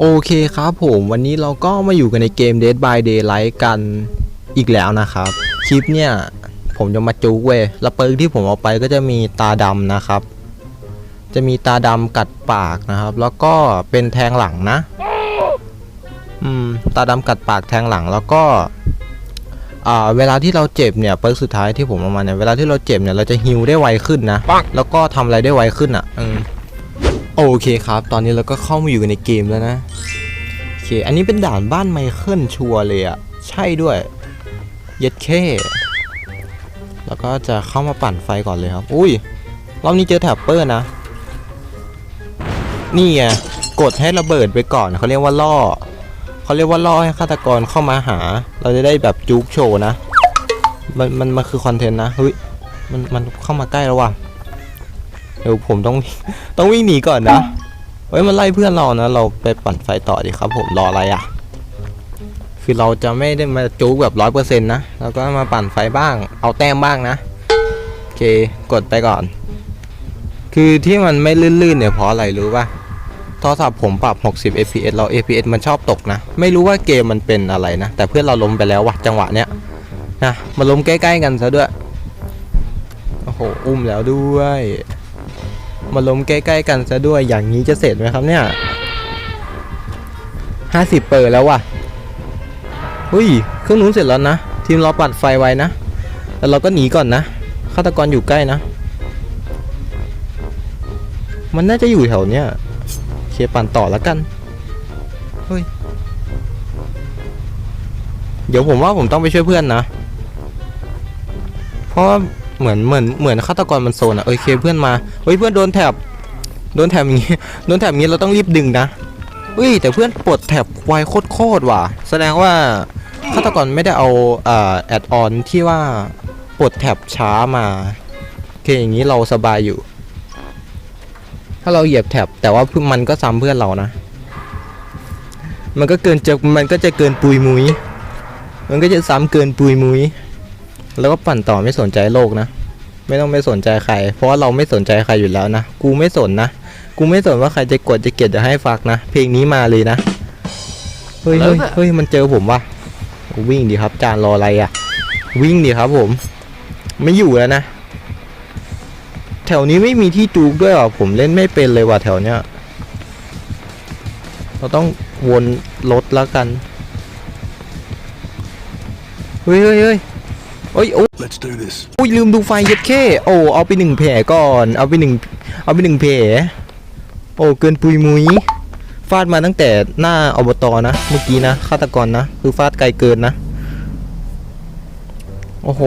โอเคครับผมวันนี้เราก็มาอยู่กันในเกม Dead by Daylight กันอีกแล้วนะครับ คลิปเนี่ย ผมจะมาจุกเว้ยแล้วเปิร์กที่ผมเอาไปก็จะมีตาดำนะครับ จะมีตาดำกัดปากนะครับ แล้วก็เป็นแทงหลังนะ อืม ตาดำกัดปากแทงหลังแล้วก็อ่าเวลาที่เราเจ็บเนี่ยเปิร์กสุดท้ายที่ผมเอามาเนี่ยเวลาที่เราเจ็บเนี่ยเราจะฮิลได้ไวขึ้นนะ แล้วก็ทำอะไรได้ไวขึ้นอะอืม โอเคครับ ตอนนี้เราก็เข้ามาอยู่ในเกมแล้วนะ โอเค อันนี้เป็นด่านบ้านไมเคิลชัวร์เลยอะใช่ด้วย เย็ดเคแล้วก็จะเข้ามาปั่นไฟก่อนเลยครับ อุ้ย รอบนี้เจอแท็บเปอร์นะ นี่ไง กดให้ระเบิดไปก่อน เขาเรียกว่าล่อ เขาเรียกว่าล่อให้ฆาตกรเข้ามาหา เราจะได้แบบจุกโชว์นะ มัน มันมันคือคอนเทนต์นะ เฮ้ย มัน มันเข้ามาใกล้แล้วว่ะ เดี๋ยวผมต้องต้องวิ่งหนีก่อนนะเฮ้ยมันไล่เพื่อนเรานะ เราไปปั่นไฟต่อดีครับ ผมรออะไรอะ คือเราจะไม่ได้มาจู๊กแบบร้อยเปอร์เซ็นต์นะเราก็มาปั่นไฟบ้าง เอาแต้มบ้างนะโอเคกดไปก่อน คือที่มันไม่ลื่นๆเนี่ยเพราะอะไรรู้ป่ะโทรศัพท์ผมปรับ 60 fps เรา fps มันชอบตกนะ ไม่รู้ว่าเกมมันเป็นอะไรนะ แต่เพื่อนเราล้มไปแล้วว่ะจังหวะเนี้ยนะมาล้มใกล้ ๆ กันซะด้วย โอ้โห อุ้มแล้วด้วย มาล้มใกล้ๆกันซะด้วยอย่างนี้จะเสร็จไหมครับเนี่ยห้าสิบเปิดแล้วว่ะหุ้ยเครื่องนู้นเสร็จแล้วนะทีมเราปัดไฟไว้นะแล้วเราก็หนีก่อนนะฆาตกรอยู่ใกล้นะ มันน่าจะอยู่แถวเนี้ยเคปั่นต่อแล้วกันเฮ้ยเดี๋ยวผมว่าผมต้องไปช่วยเพื่อนนะ เพราะ เหมือนเหมือนเหมือนฆาตกรมันโซนอะโอเคเพื่อนมาเฮ้ยเพื่อนโดนแถบโดนแถบอย่างงี้โดนแถบอย่างงี้เราต้องรีบดึงนะเฮ้ยแต่เพื่อนปลดแถบไวโคตรว่ะ แสดงว่าฆาตกรไม่ได้เอาอ่าแอดออนที่ว่าปลดแถบช้ามาโอเคอย่างนี้เราสบายอยู่ ถ้าเราเหยียบแถบแต่ว่ามันก็ซ้ำเพื่อนเรานะ มันก็เกินจะมันก็จะเกินปุยมุย มันก็จะซ้ำเกินปุยมุย แล้วก็ปั่นต่อไม่สนใจโลกนะ ไม่ต้องไปสนใจใคร เพราะว่าเราไม่สนใจใครอยู่แล้วนะ กูไม่สนนะ กูไม่สนว่าใครจะกดจะเกลียดจะให้ฟักนะ เพลงนี้มาเลยนะ เฮ้ยเฮ้ยเฮ้ยมันเจอผมว่ะ วิ่งดีครับ จานรออะไรอะวิ่งดีครับผม ไม่อยู่แล้วนะ แถวนี้ไม่มีที่จูกด้วยเหรอผมเล่นไม่เป็นเลยว่ะแถวเนี้ย เราต้องวนรถแล้วกัน เฮ้ยเฮ้ยเฮ้ย เฮ้ยโอ้ Let's do this. อุ้ยลืมดูไฟเย็ดแค่โอ้เอาไปหนึ่งแผลก่อนเอาไปหนึ่งเอาไปหนึ่งแผลโอ้เกินปุยมุยฟาดมาตั้งแต่หน้าอบตนะ เมื่อกี้นะฆาตกรนะ คือฟาดไกลเกินนะ โอ้โห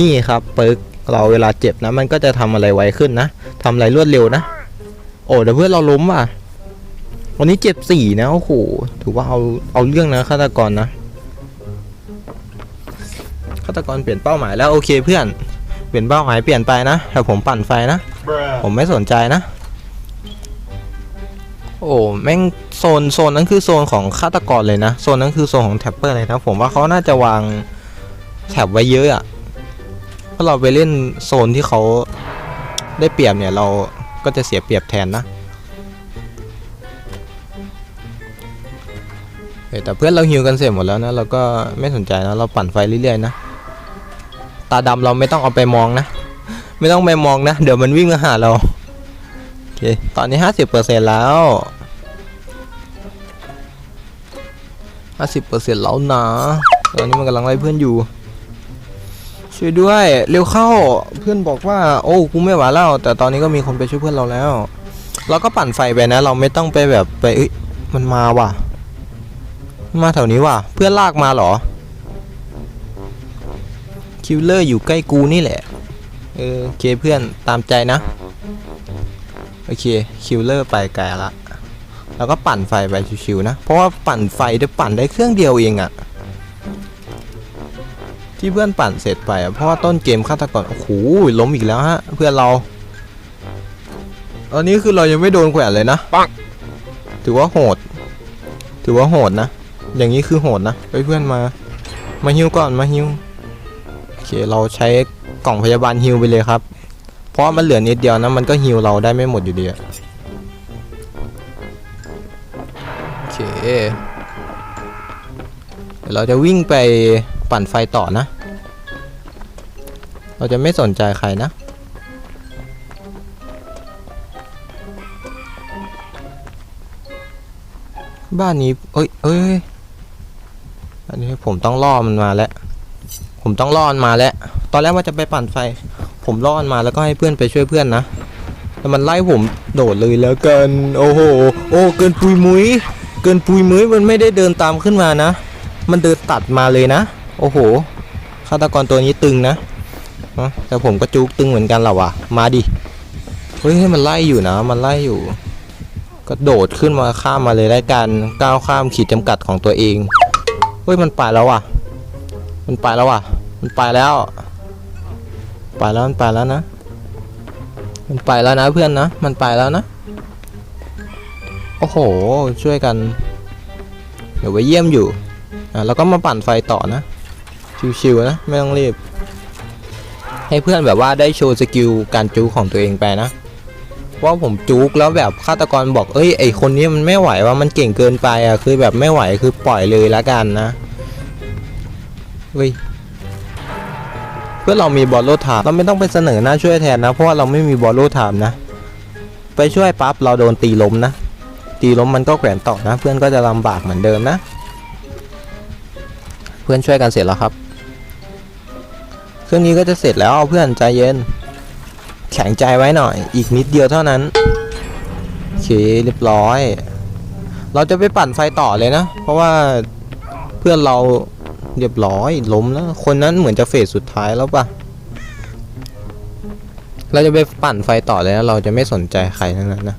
นี่ครับเปิร์กเราเวลาเจ็บนะ มันก็จะทำอะไรไวขึ้นนะทำอะไรรวดเร็วนะ โอ้แต่เพื่อนเราล้มว่ะ วันนี้เจ็บสี่นะโอ้โหถือว่าเอาเอาเรื่องนะฆาตกรนะ ฆาตกรเปลี่ยนเป้าหมายแล้วโอเคเพื่อน เปลี่ยนเป้าหมายเปลี่ยนไปนะแต่ผมปั่นไฟนะ ผมไม่สนใจนะ โอ้แม่งโซนโซนนั้นคือโซนของฆาตกรเลยนะ โซนนั้นคือโซนของแท็ปเปอร์เลยนะ ผมว่าเขาน่าจะวางแท็บไว้เยอะอะถ้าเราไปเล่นโซนที่เขาได้เปรียบเนี่ยเราก็จะเสียเปรียบแทนนะเฮ้ยแต่เพื่อนเราฮิวกันเสร็จหมดแล้วนะ เราก็ไม่สนใจนะ เราปั่นไฟเรื่อยๆนะ ตาดำเราไม่ต้องเอาไปมองนะ ไม่ต้องไปมองนะ เดี๋ยวมันวิ่งมาหาเรา โอเค ตอนนี้ห้าสิบเปอร์เซ็นแล้วห้าสิบเปอร์เซ็นแล้วนะ ตอนนี้มันกำลังไล่เพื่อนอยู่ ช่วยด้วย เร็วเข้า เพื่อนบอกว่า โอ้กูไม่ไหวแล้ว แต่ตอนนี้ก็มีคนไปช่วยเพื่อนเราแล้ว เราก็ปั่นไฟไปนะ เราไม่ต้องไปแบบไปเอ้ย มันมาว่ะมันมาแถวนี้ว่ะ เพื่อนลากมาเหรอ คิวเลอร์อยู่ใกล้กูนี่แหละ เออโอเคเพื่อนตามใจนะ โอเคคิวเลอร์ไปไกลละแล้วก็ปั่นไฟไปชิวๆนะ เพราะว่าปั่นไฟได้ปั่นได้เครื่องเดียวเองอะที่เพื่อนปั่นเสร็จไปอะเพราะว่าต้นเกมฆาตกรโอ้โหล้มอีกแล้วฮะเพื่อนเราตอนนี้คือเรายังไม่โดนแขวนเลยนะปังถือว่าโหด ถือว่าโหดนะ อย่างนี้คือโหดนะไปเพื่อนมา มาฮิวก่อนมาฮิวโอ เคเราใช้กล่องพยาบาลฮิวไปเลยครับ เพราะมันเหลือนิดเดียวนะมันก็ฮิวเราได้ไม่หมดอยู่ดีอะโอเคเคเดี๋ยวเราจะวิ่งไปปั่นไฟต่อนะ เราจะไม่สนใจใครนะบ้านนี้เอ้ยเอ้ย อันนี้ผมต้องล่อมันมาแล้ว ผมต้องล่อนมาแล้ว ตอนแรกว่าจะไปปั่นไฟ ผมล่อนมาแล้วก็ให้เพื่อนไปช่วยเพื่อนนะแต่มันไล่ผมโดดเลยแล้วเกิน โอ้โห โอ้เกินปุยมุ้ย เกินปุยมุ้ยมันไม่ได้เดินตามขึ้นมานะ มันเดินตัดมาเลยนะ โอ้โหฆาตกรตัวนี้ตึงนะแต่ผมก็จุกตึงเหมือนกันเหรอวะมาดิเฮ้ยมันไล่อยู่นะ มันไล่อยู่ ก็โดดขึ้นมาข้ามมาเลยได้กันก้าวข้ามขีดจำกัดของตัวเองเฮ้ยมันไปแล้วว่ะ มันไปแล้วว่ะ มันไปแล้ว ไปแล้วมันไปแล้วนะ มันไปแล้วนะเพื่อนนะ มันไปแล้วนะ โอ้โห ช่วยกัน เดี๋ยวไปเยี่ยมอยู่ อะแล้วก็มาปั่นไฟต่อนะ ชิวๆนะ ไม่ต้องรีบ ให้เพื่อนแบบว่าได้โชว์สกิลการจู๊ของตัวเองไปนะว่าผมจุกแล้วแบบฆาตกรบอกเอ้ยไอคนนี้มันไม่ไหวว่ามันเก่งเกินไปอะคือแบบไม่ไหวคือปล่อยเลยละกันนะเฮ้ย พื่อเรามีบอลโลถามเราไม่ต้องไปเสนอหน้าช่วยแทนนะ เพราะว่าเราไม่มีบอลโลถามนะ ไปช่วยปั๊บเราโดนตีล้มนะ ตีล้มมันก็แขวนต่อนะ เพื่อนก็จะลำบากเหมือนเดิมนะ เพื่อนช่วยกันเสร็จแล้วครับ เครื่องนี้ก็จะเสร็จแล้วเพื่อนใจเย็น แข็งใจไว้หน่อย อีกนิดเดียวเท่านั้นโอเคเรียบร้อย เราจะไปปั่นไฟต่อเลยนะ เพราะว่าเพื่อนเรา เรียบร้อยล้มแล้วคนนั้นเหมือนจะเฟสสุดท้ายแล้วปะเราจะไปปั่นไฟต่อเลยนะเราจะไม่สนใจใครทั้งนั้นนะ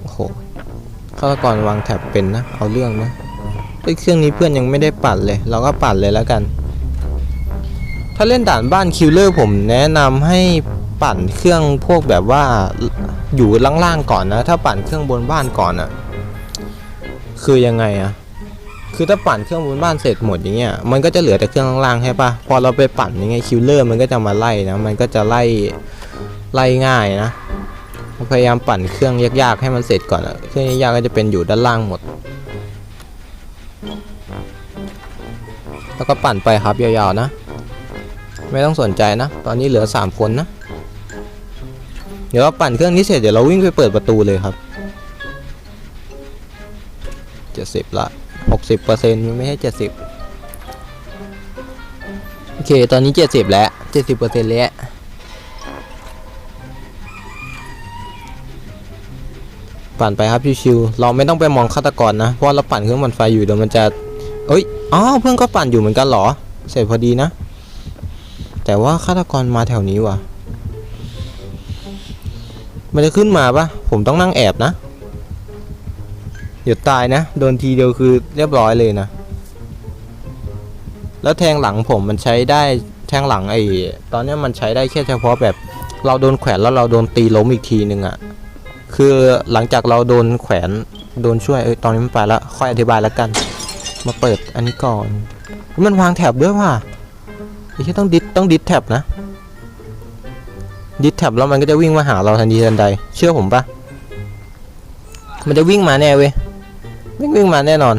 โอ้โหฆาตกรวางแถบเป็นนะเอาเรื่องนะไอ้เครื่องนี้เพื่อนยังไม่ได้ปั่นเลย เราก็ปั่นเลยแล้วกัน ถ้าเล่นด่านบ้านคิลเลอร์ผมแนะนำให้ปั่นเครื่องพวกแบบว่าอยู่ล่างๆก่อนนะ ถ้าปั่นเครื่องบนบ้านก่อนอะคือยังไงอะ คือถ้าปั่นเครื่องบนบ้านเสร็จหมดอย่างเงี้ยมันก็จะเหลือแต่เครื่องล่างๆใช่ปะพอเราไปปั่นยังไงคิวเลอร์มันก็จะมาไล่นะมันก็จะไล่ไล่ง่ายนะพยายามปั่นเครื่องยากๆให้มันเสร็จก่อนอะเครื่องยากๆก็จะเป็นอยู่ด้านล่างหมด แล้วก็ปั่นไปครับยาวๆนะ ไม่ต้องสนใจนะ ตอนนี้เหลือ 3 คนนะ เดี๋ยวเราปั่นเครื่องนี้เสร็จเดี๋ยวเราวิ่งไปเปิดประตูเลยครับจะเสร็จละ 60%มันไม่ใช่70โอเค ตอนนี้ 70 แล้ว 70%แล้วปั่นไปครับชิวๆเราไม่ต้องไปมองฆาตกรนะ เพราะเราปั่นเครื่องมันไฟอยู่เดี๋ยวมันจะ เอ้ย อ๋อ เพื่อนก็ปั่นอยู่เหมือนกันเหรอ เสร็จพอดีนะ แต่ว่าฆาตกรมาแถวนี้ว่ะ มันจะขึ้นมาปะผมต้องนั่งแอบนะ เดี๋ยวตายนะ โดนทีเดียวคือเรียบร้อยเลยนะ แล้วแทงหลังผมมันใช้ได้แทงหลังไอ้ตอนนี้มันใช้ได้แค่เฉพาะแบบเราโดนแขวนแล้วเราโดนตีล้มอีกทีนึงอะ่ะ คือหลังจากเราโดนแขวนโดนช่วยเอ้ยตอนนี้มันไปแล้วค่อยอธิบายแล้วกัน มาเปิดอันนี้ก่อน มันวางแถบด้วยว่ะไอ้ที่ต้องดิสต้องดิสแท็บนะดิสแท็บแล้วมันก็จะวิ่งมาหาเราทันทีทันใด เชื่อผมปะมันจะวิ่งมาแน่เว้ย วิ่งวิ่งมาแน่นอน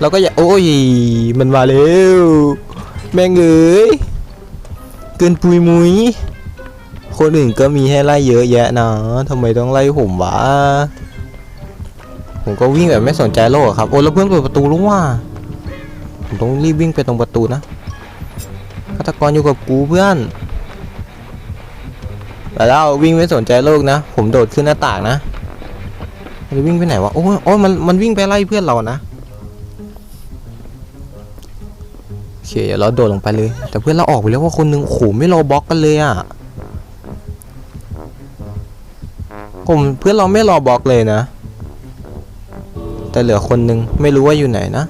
เราก็อย่าโอ้ยมันมาแล้วแม่งเอ้ยเกินปุยมุยคนอื่นก็มีให้ไล่เยอะแยะนะทำไมต้องไล่ผมวะผมก็วิ่งแบบไม่สนใจโลกครับโอ้แล้วเพื่อนเปิดประตูแล้วว่ะผมต้องรีบวิ่งไปตรงประตูนะฆาตกรอยู่กับกูเพื่อนแต่เราวิ่งไม่สนใจโลกนะ ผมโดดขึ้นหน้าต่างนะ มันวิ่งไปไหนวะโอ้โอ้มันมันวิ่งไปไล่เพื่อนเรานะโอเคเดี๋ยวเราโดดลงไปเลย แต่เพื่อนเราออกไปแล้วว่าคนหนึงโอ้โหไม่รอบล็อกกันเลยอะผมเพื่อนเราไม่รอบล็อกเลยนะ แต่เหลือคนหนึงไม่รู้ว่าอยู่ไหนนะ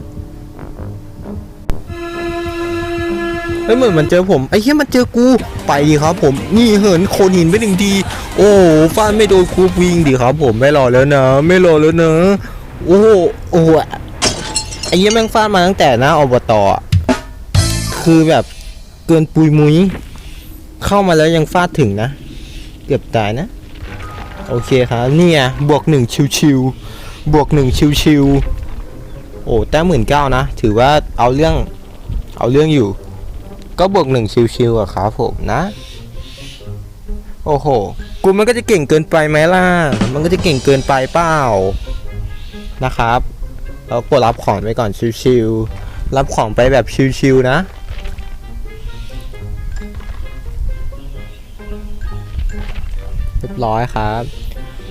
เฮ้ยเหมือนมันเจอผมไอ้เหี้ยมันเจอกูไปดีครับ ผมนี่เหินโคนหินไปหนึ่งทีโอ้ฟาดไม่โดนคูวิ่งดีครับ ผมไม่รอแล้วนะ ไม่รอแล้วนะโอ้โหโอ้โหไอ้เหี้ยแม่งฟาดมาตั้งแต่หน้าอบตอคือแบบเกินปุยมุยเข้ามาแล้วยังฟาดถึงนะ เกือบตายนะ โอเคครับนี่ไงบวกหนึ่งชิวๆบวกหนึ่งชิวๆโอ้แต้มหมื่นเก้านะ ถือว่าเอาเรื่องเอาเรื่องอยู่ ก็บวกหนึ่งชิวๆอะครับผมนะ โอ้โห กูมันก็จะเก่งเกินไปไหมล่ะ มันก็จะเก่งเกินไปเปล่า นะครับเรากดรับของไปก่อนชิวๆ รับของไปแบบชิวๆนะ เรียบร้อยครับ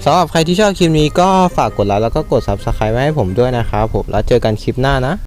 สำหรับใครที่ชอบคลิปนี้ก็ฝากกดไลค์แล้วก็กด Subscribe ไว้ให้ผมด้วยนะครับผม แล้วเจอกันคลิปหน้านะ